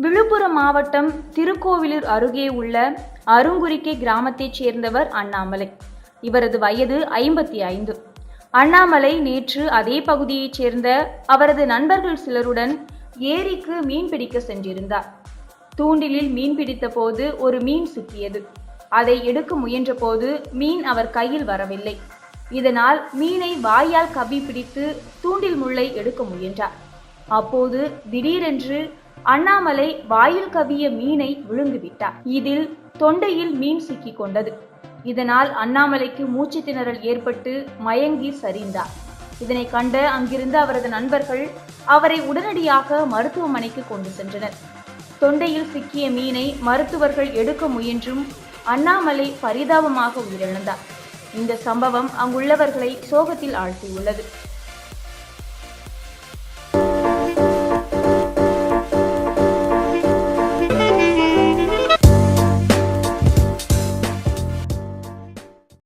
விழுப்புரம் மாவட்டம் திருக்கோவிலூர் அருகே உள்ள அருங்குறிக்கை கிராமத்தைச் சேர்ந்தவர் அண்ணாமலை. இவரது வயது ஐம்பத்தி ஐந்து. அண்ணாமலை நேற்று அதே பகுதியைச் சேர்ந்த அவரது நண்பர்கள் சிலருடன் ஏரிக்கு மீன் பிடிக்க சென்றிருந்தார். தூண்டிலில் மீன் பிடித்த போது ஒரு மீன் சிக்கியது. அதை எடுக்க முயன்றபோது மீன் அவர் கையில் வரவில்லை. இதனால் மீனை வாயால் கவ்வி பிடித்து தூண்டில் முள்ளை எடுக்க முயன்றார். அப்போது திடீரென்று அண்ணாமலை வாயில் கவிய மீனை விழுங்குவிட்டார். இதில் தொண்டையில் மீன் சிக்கிக் கொண்டது இதனால் அண்ணாமலைக்கு மூச்சு திணறல் ஏற்பட்டு மயங்கி சரிந்தார். இதனை கண்ட அங்கிருந்த அவரது நண்பர்கள் அவரை உடனடியாக மருத்துவமனைக்கு கொண்டு சென்றனர். தொண்டையில் சிக்கிய மீனை மருத்துவர்கள் எடுக்க முயன்றும் அண்ணாமலை பரிதாபமாக உயிரிழந்தார். இந்த சம்பவம் அங்குள்ளவர்களை சோகத்தில் ஆழ்த்தியுள்ளது.